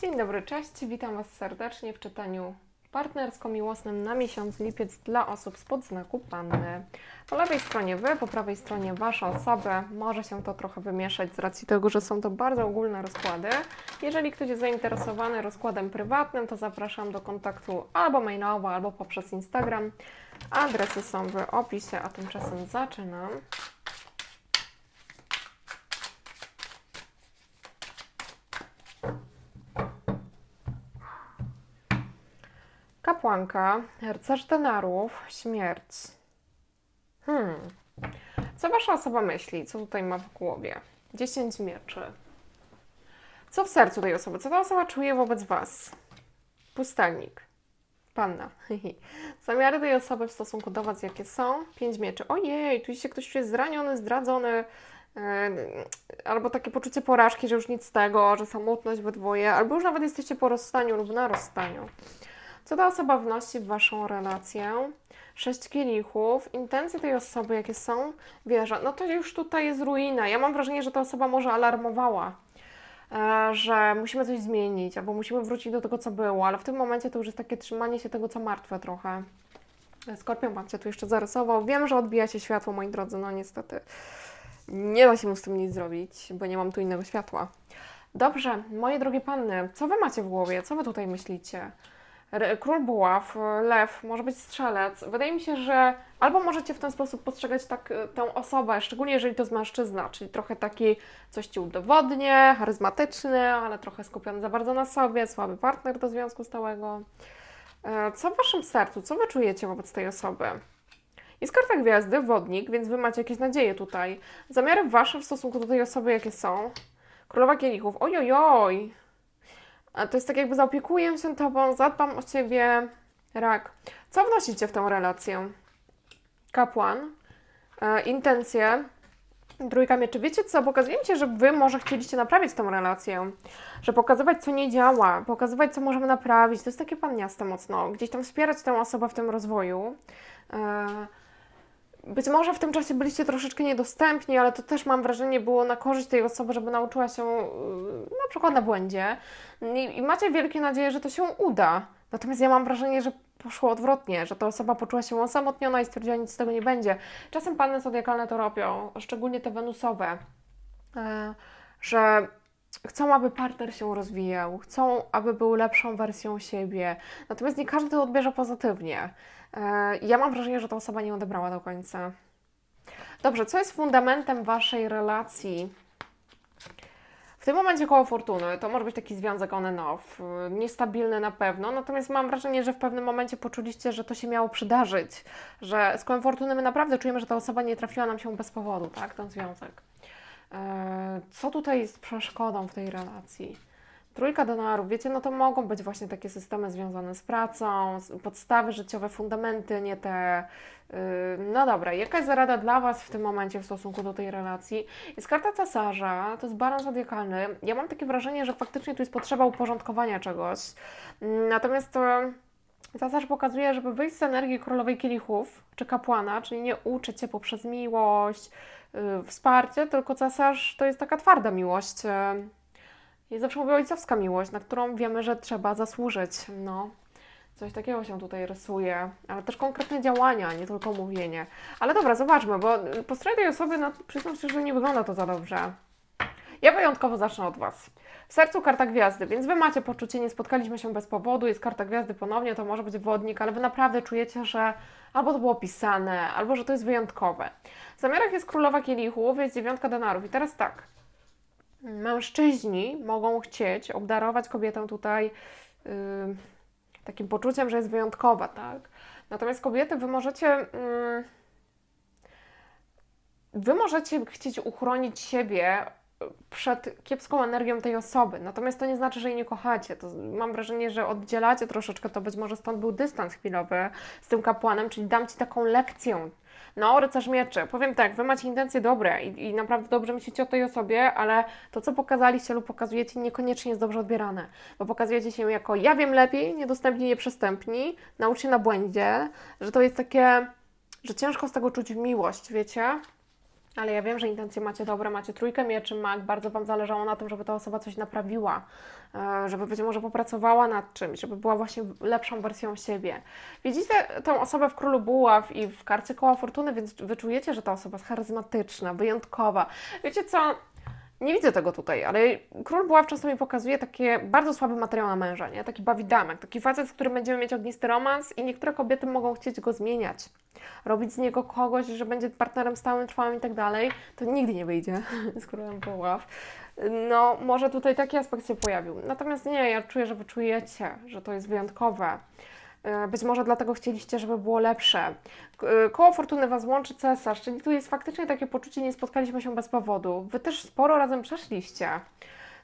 Dzień dobry, cześć. Witam Was serdecznie w czytaniu partnersko-miłosnym na miesiąc lipiec dla osób spod znaku Panny. Po lewej stronie Wy, po prawej stronie Wasze osoby. Może się to trochę wymieszać z racji tego, że są to bardzo ogólne rozkłady. Jeżeli ktoś jest zainteresowany rozkładem prywatnym, to zapraszam do kontaktu albo mailowo, albo poprzez Instagram. Adresy są w opisie, a tymczasem zaczynam. Kapłanka, rycerz denarów, śmierć. Hmm. Co wasza osoba myśli? Co tutaj ma w głowie? 10 mieczy. Co w sercu tej osoby? Co ta osoba czuje wobec was? Pustelnik. Panna. Zamiary tej osoby w stosunku do was jakie są? 5 mieczy. Ojej, tu się ktoś czuje zraniony, zdradzony. yy, Albo takie poczucie porażki, że już nic z tego, że samotność we dwoje, albo już nawet jesteście po rozstaniu lub na rozstaniu. Co ta osoba wnosi w Waszą relację? Sześć kielichów, intencje tej osoby, jakie są, wieża. No to już tutaj jest ruina. Ja mam wrażenie, że ta osoba może alarmowała, e, że musimy coś zmienić, albo musimy wrócić do tego, co było, ale w tym momencie to już jest takie trzymanie się tego, co martwe trochę. Skorpion Wam się tu jeszcze zarysował. Wiem, że odbija się światło, moi drodzy, no niestety. Nie da się mu z tym nic zrobić, bo nie mam tu innego światła. Dobrze, moje drogie panny, co Wy macie w głowie? Co Wy tutaj myślicie? Król buław, y, lew, może być strzelec. Wydaje mi się, że albo możecie w ten sposób postrzegać tak y, tę osobę, szczególnie jeżeli to jest mężczyzna, czyli trochę taki coś ci udowodnie, charyzmatyczny, ale trochę skupiony za bardzo na sobie, słaby partner do związku stałego. E, Co w waszym sercu, co wy czujecie wobec tej osoby? Jest karta gwiazdy, wodnik, więc wy macie jakieś nadzieje tutaj. Zamiary wasze w stosunku do tej osoby, jakie są? Królowa kielichów, ojojoj! A to jest tak jakby zaopiekuję się tobą, zadbam o ciebie, rak. Co wnosicie w tę relację? Kapłan, e, intencje, trójka mieczy. Wiecie co, pokazuje mi się, że wy może chcieliście naprawić tę relację, że pokazywać co nie działa, pokazywać co możemy naprawić. To jest takie panniaste mocno, gdzieś tam wspierać tę osobę w tym rozwoju. E, być może w tym czasie byliście troszeczkę niedostępni, ale to też mam wrażenie było na korzyść tej osoby, żeby nauczyła się yy, na przykład na błędzie. I, I macie wielkie nadzieje, że to się uda. Natomiast ja mam wrażenie, że poszło odwrotnie, że ta osoba poczuła się osamotniona i stwierdziła, nic z tego nie będzie. Czasem panny zodiakalne to robią, szczególnie te wenusowe, e, że chcą, aby partner się rozwijał, chcą, aby był lepszą wersją siebie. Natomiast nie każdy to odbierze pozytywnie. E, Ja mam wrażenie, że ta osoba nie odebrała do końca. Dobrze, co jest fundamentem waszej relacji? W tym momencie koło fortuny to może być taki związek on and off, y, niestabilny na pewno, natomiast mam wrażenie, że w pewnym momencie poczuliście, że to się miało przydarzyć, że z kołem fortuny my naprawdę czujemy, że ta osoba nie trafiła nam się bez powodu, tak, ten związek. E, Co tutaj jest przeszkodą w tej relacji? Trójka denarów, wiecie, no to mogą być właśnie takie systemy związane z pracą, podstawy życiowe, fundamenty, nie te. yy, No dobra, jaka jest rada dla Was w tym momencie w stosunku do tej relacji? Jest karta cesarza, to jest baran zodiakalny. Ja mam takie wrażenie, że faktycznie tu jest potrzeba uporządkowania czegoś. Natomiast to. Cesarz pokazuje, żeby wyjść z energii królowej kielichów czy kapłana, czyli nie uczyć się poprzez miłość, yy, wsparcie, tylko cesarz to jest taka twarda miłość. yy, jest zawsze mówię ojcowska miłość, na którą wiemy, że trzeba zasłużyć. No, coś takiego się tutaj rysuje, ale też konkretne działania, nie tylko mówienie. Ale dobra, zobaczmy, bo y, po stronie tej osoby, no, przyznam się, że nie wygląda to za dobrze. Ja wyjątkowo zacznę od Was. W sercu karta gwiazdy, więc Wy macie poczucie, nie spotkaliśmy się bez powodu, jest karta gwiazdy ponownie, to może być wodnik, ale Wy naprawdę czujecie, że albo to było pisane, albo że to jest wyjątkowe. W zamiarach jest królowa kielichów, jest dziewiątka denarów i teraz tak. Mężczyźni mogą chcieć obdarować kobietę tutaj yy, takim poczuciem, że jest wyjątkowa, tak? Natomiast kobiety, wy możecie. Yy, wy możecie chcieć uchronić siebie przed kiepską energią tej osoby. Natomiast to nie znaczy, że jej nie kochacie. To mam wrażenie, że oddzielacie troszeczkę, to być może stąd był dystans chwilowy z tym kapłanem, czyli dam ci taką lekcję. No, rycerz mieczy. Powiem tak, wy macie intencje dobre i, i naprawdę dobrze myślicie o tej osobie, ale to, co pokazaliście lub pokazujecie, niekoniecznie jest dobrze odbierane. Bo pokazujecie się jako ja wiem lepiej, niedostępni, nieprzystępni, naucz się na błędzie, że to jest takie, że ciężko z tego czuć miłość, wiecie? Ale ja wiem, że intencje macie dobre, macie trójkę mieczy, mag, bardzo Wam zależało na tym, żeby ta osoba coś naprawiła, e, żeby być może popracowała nad czymś, żeby była właśnie lepszą wersją siebie. Widzicie tę osobę w Królu Buław i w karcie Koła Fortuny, więc wyczujecie, że ta osoba jest charyzmatyczna, wyjątkowa. Wiecie co? Nie widzę tego tutaj, ale król buław często mi pokazuje takie bardzo słaby materiał na męża, nie? Taki bawidamek, taki facet, z którym będziemy mieć ognisty romans i niektóre kobiety mogą chcieć go zmieniać. Robić z niego kogoś, że będzie partnerem stałym, trwałym i tak dalej, to nigdy nie wyjdzie z królem buław. No, może tutaj taki aspekt się pojawił. Natomiast nie, ja czuję, że wy czujecie, że to jest wyjątkowe. E, Być może dlatego chcieliście, żeby było lepsze. E, Koło fortuny Was łączy cesarz, czyli tu jest faktycznie takie poczucie, nie spotkaliśmy się bez powodu. Wy też sporo razem przeszliście.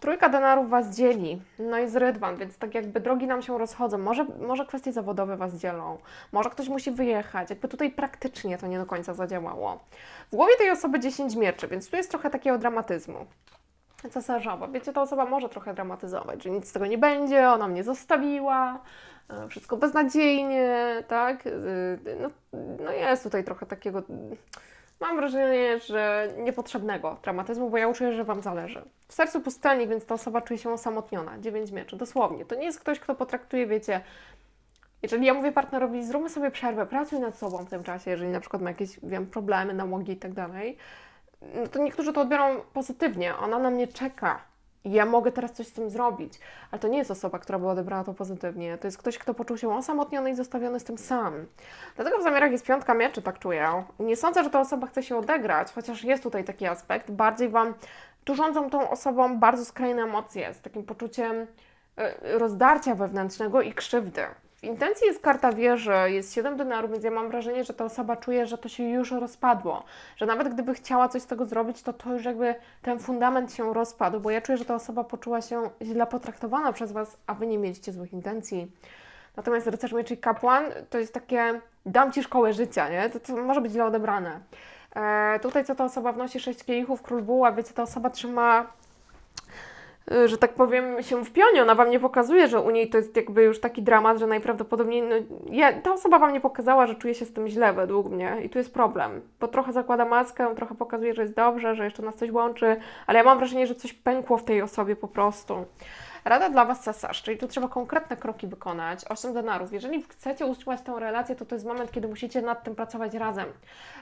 Trójka denarów Was dzieli, no i z rydwan, więc tak jakby drogi nam się rozchodzą. Może, może kwestie zawodowe Was dzielą, może ktoś musi wyjechać, jakby tutaj praktycznie to nie do końca zadziałało. W głowie tej osoby 10 mieczy, więc tu jest trochę takiego dramatyzmu cesarzowa. Wiecie, ta osoba może trochę dramatyzować, że nic z tego nie będzie, ona mnie zostawiła, wszystko beznadziejnie, tak? Y, No, no jest tutaj trochę takiego, mam wrażenie, że niepotrzebnego dramatyzmu, bo ja czuję, że Wam zależy. W sercu pustelnik, więc ta osoba czuje się osamotniona. Dziewięć mieczy, dosłownie. To nie jest ktoś, kto potraktuje, wiecie, jeżeli ja mówię partnerowi, zróbmy sobie przerwę, pracuj nad sobą w tym czasie, jeżeli na przykład ma jakieś, wiem, problemy, nałogi i tak dalej, no to niektórzy to odbiorą pozytywnie. Ona na mnie czeka. Ja mogę teraz coś z tym zrobić, ale to nie jest osoba, która by odebrała to pozytywnie. To jest ktoś, kto poczuł się osamotniony i zostawiony z tym sam. Dlatego w zamiarach jest piątka mieczy, tak czuję. Nie sądzę, że ta osoba chce się odegrać, chociaż jest tutaj taki aspekt. Bardziej Wam, tu rządzą tą osobą bardzo skrajne emocje, z takim poczuciem e, rozdarcia wewnętrznego i krzywdy. W intencji jest karta wieży, jest 7 denarów, więc ja mam wrażenie, że ta osoba czuje, że to się już rozpadło. Że nawet gdyby chciała coś z tego zrobić, to to już jakby ten fundament się rozpadł, bo ja czuję, że ta osoba poczuła się źle potraktowana przez Was, a Wy nie mieliście złych intencji. Natomiast rycerz mieczy i kapłan to jest takie dam Ci szkołę życia, nie? To, to może być źle odebrane. E, tutaj co ta osoba wnosi 6 kielichów, król buła, wiecie, ta osoba trzyma że tak powiem, się w pionie. Ona Wam nie pokazuje, że u niej to jest jakby już taki dramat, że najprawdopodobniej no, ja, ta osoba Wam nie pokazała, że czuje się z tym źle według mnie i tu jest problem, bo trochę zakłada maskę, trochę pokazuje, że jest dobrze, że jeszcze nas coś łączy, ale ja mam wrażenie, że coś pękło w tej osobie po prostu. Rada dla Was cesarz, czyli tu trzeba konkretne kroki wykonać. 8 denarów. Jeżeli chcecie utrzymać tę relację, to to jest moment, kiedy musicie nad tym pracować razem.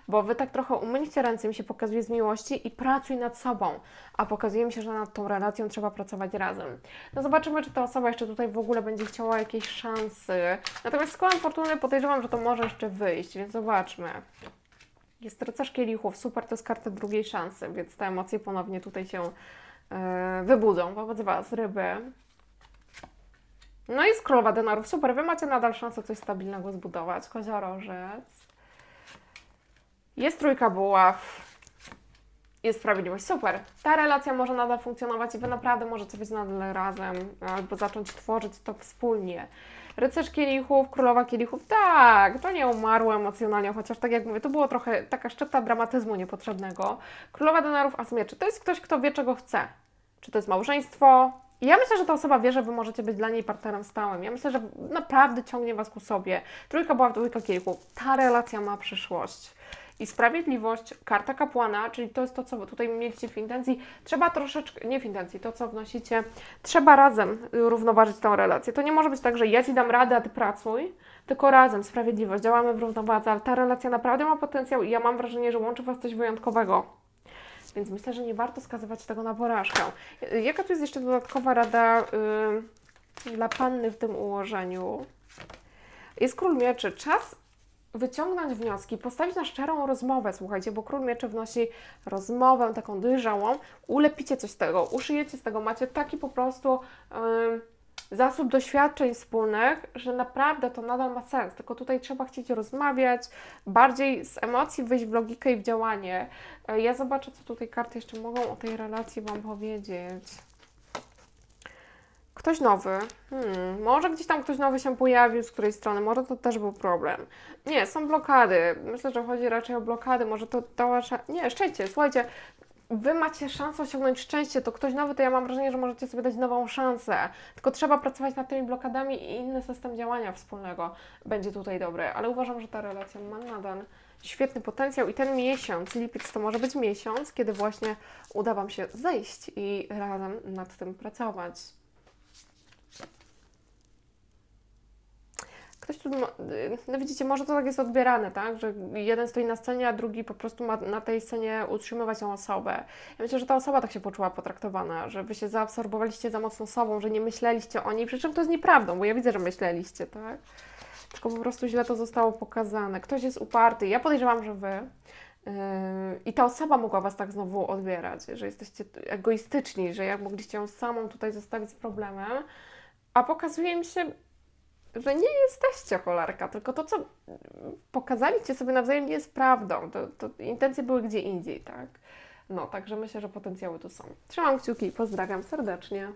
Bo Wy tak trochę umyliście ręce, mi się pokazuje z miłości i pracuj nad sobą. A pokazuje mi się, że nad tą relacją trzeba pracować razem. No zobaczymy, czy ta osoba jeszcze tutaj w ogóle będzie chciała jakiejś szansy. Natomiast z kołem fortuny podejrzewam, że to może jeszcze wyjść, więc zobaczmy. Jest rycerz kielichów, super, to jest karta drugiej szansy, więc te emocje ponownie tutaj się wybudzą wobec Was, ryby. No i z królowa denarów, super, Wy macie nadal szansę coś stabilnego zbudować, koziorożec. Jest trójka buław, jest sprawiedliwość, super. Ta relacja może nadal funkcjonować i Wy naprawdę możecie być nadal razem, albo zacząć tworzyć to wspólnie. Rycerz kielichów, królowa kielichów, tak, to nie umarło emocjonalnie, chociaż tak jak mówię, to było trochę taka szczypta dramatyzmu niepotrzebnego. Królowa denarów, as mieczy, to jest ktoś, kto wie, czego chce. Czy to jest małżeństwo? Ja myślę, że ta osoba wie, że Wy możecie być dla niej partnerem stałym. Ja myślę, że naprawdę ciągnie Was ku sobie. Trójka była w dwójka kielichów. Ta relacja ma przyszłość. I sprawiedliwość, karta kapłana, czyli to jest to, co tutaj mieliście w intencji, trzeba troszeczkę, nie w intencji, to co wnosicie, trzeba razem równoważyć tą relację. To nie może być tak, że ja Ci dam radę, a Ty pracuj, tylko razem, sprawiedliwość, działamy w równowadze, ale ta relacja naprawdę ma potencjał i ja mam wrażenie, że łączy Was coś wyjątkowego. Więc myślę, że nie warto skazywać tego na porażkę. Jaka tu jest jeszcze dodatkowa rada y, dla panny w tym ułożeniu? Jest król mieczy. Czas wyciągnąć wnioski, postawić na szczerą rozmowę, słuchajcie, bo król mieczy wnosi rozmowę taką dojrzałą, ulepicie coś z tego, uszyjecie z tego, macie taki po prostu ym, zasób doświadczeń wspólnych, że naprawdę to nadal ma sens, tylko tutaj trzeba chcieć rozmawiać, bardziej z emocji wyjść w logikę i w działanie. E, Ja zobaczę, co tutaj karty jeszcze mogą o tej relacji Wam powiedzieć. Ktoś nowy. Hmm, może gdzieś tam ktoś nowy się pojawił z której strony, może to też był problem. Nie, są blokady. Myślę, że chodzi raczej o blokady. Może to wasza. Nie, szczęście. Słuchajcie, Wy macie szansę osiągnąć szczęście, to ktoś nowy, to ja mam wrażenie, że możecie sobie dać nową szansę. Tylko trzeba pracować nad tymi blokadami i inny system działania wspólnego będzie tutaj dobry. Ale uważam, że ta relacja ma nadal świetny potencjał i ten miesiąc, lipiec to może być miesiąc, kiedy właśnie uda Wam się zejść i razem nad tym pracować. Ktoś tu, y, no widzicie, może to tak jest odbierane, tak, że jeden stoi na scenie, a drugi po prostu ma na tej scenie utrzymywać tą osobę. Ja myślę, że ta osoba tak się poczuła potraktowana, że Wy się zaabsorbowaliście za mocno sobą, że nie myśleliście o niej, przy czym to jest nieprawdą, bo ja widzę, że myśleliście, tak? Tylko po prostu źle to zostało pokazane. Ktoś jest uparty. Ja podejrzewam, że wy. Yy, I ta osoba mogła was tak znowu odbierać, że jesteście egoistyczni, że jak mogliście ją samą tutaj zostawić z problemem, a pokazuje mi się, że nie jesteście cholerka, tylko to, co pokazaliście sobie nawzajem, nie jest prawdą. To, to intencje były gdzie indziej, tak? No, także myślę, że potencjały tu są. Trzymam kciuki pozdrawiam serdecznie.